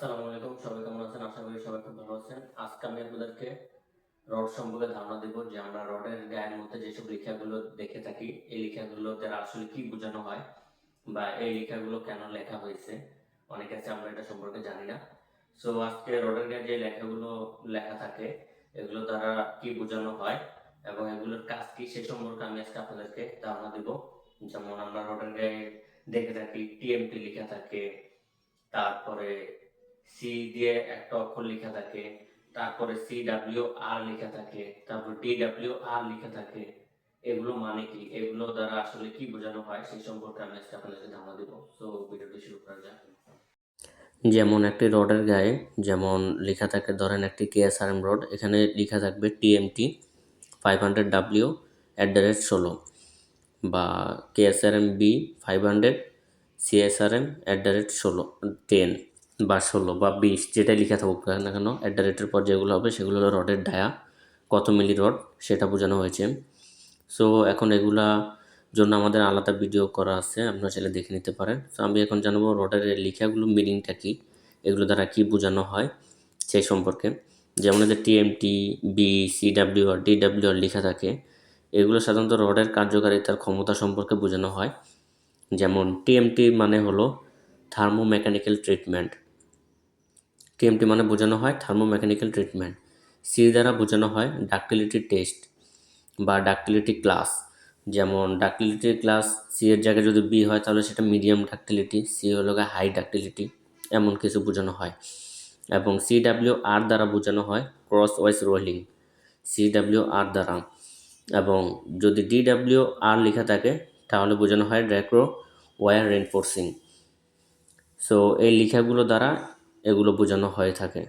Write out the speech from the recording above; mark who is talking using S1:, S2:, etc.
S1: আসসালামু আলাইকুম, সবাই কেমন আছেন? আশা করি সবাই খুব ভালো আছেন। আজকে আমি আপনাদেরকে রড সম্পর্কে ধারণা দেব যে আমরা রডের গায়ের মধ্যে যেসব লেখাগুলো দেখে থাকি, এই লেখাগুলো দ্বারা আসলে কি বোঝানো হয় বা এই লেখাগুলো কেন লেখা হয়েছে? অনেকে আছে, আমরা এটা সম্পর্কে জানি না। সো আজকে রডের গায়ে যে লেখাগুলো লেখা থাকে, এগুলো দ্বারা কি বোঝানো হয় এবং এগুলোর কাজ কি সে সম্পর্কে আমি আজকে আপনাদেরকে ধারণা দেব। যেমন আমরা রডের গায়ে দেখে থাকি টিএমটি লেখা থাকে, তারপরে সি দিয়ে একটা অক্ষর লেখা থাকে, তারপরে সি ডাব্লিউ আর লেখা থাকে, তারপর ডি ডাব্লিউ আর লেখা থাকে। এগুলো মানে কি? এগুলো দ্বারা আসলে কি বোঝানো হয় সেই সম্পর্কে আমি আজকে আপনাদেরকে ধারণা দেবো। তো ভিডিওটি শুরু করা যাক। যেমন একটি রডের গায়ে যেমন লেখা থাকে, ধরেন একটি কেএসআরএম রড এখানে লেখা থাকবে TMT five hundred W at the rate ষোলো বা KSRM B five hundred CSRM at the rate ষোলো টেন বা ষোলো বা বিশ, যেটাই লেখা থাকুক না কেন অ্যাট দ্য রেটের পর যেগুলো হবে সেগুলো হলো রডের ডায়া কত মিলি রড সেটা বোঝানো হয়েছে। সো এখন এগুলা জন্য আমাদের আলাদা ভিডিও করা আছে, আপনারা চাইলে দেখে নিতে পারেন। সো আমি এখন জানাব রডের লেখাগুলো মিনিংটা কী, এগুলো দ্বারা কী বোঝানো হয় সেই সম্পর্কে। যেমন এদের TMT B C CW R D DW R লেখা থাকে, এগুলো সাধারণত রডের কার্যকারিতার ক্ষমতা সম্পর্কে বোঝানো হয়। যেমন টিএমটি মানে হলো থার্মোমেকানিক্যাল ট্রিটমেন্ট টিএমটি মানে বোঝানো হয় থার্মোমেকানিক্যাল ট্রিটমেন্ট। সি দ্বারা বোঝানো হয় ডাক্টিলিটি টেস্ট বা ডাক্টিলিটি ক্লাস। যেমন ডাক্টিলিটি ক্লাস সি এর জায়গায় যদি বি হয় তাহলে সেটা মিডিয়াম ডাক্টিলিটি, সি হলো হাই ডাক্টিলিটি, এমন কিছু বোঝানো হয়। এবং সি ডাব্লিউ আর দ্বারা বোঝানো হয় crosswise rolling, C W R দ্বারা। এবং যদি ডি ডাব্লিউ আর লেখা থাকে তাহলে বোঝানো হয় ড্র্যাক্রো ওয়ার রেনফোর্সিং। সো এই লেখাগুলো দ্বারা এগুলো বোঝানো হয়ে থাকে।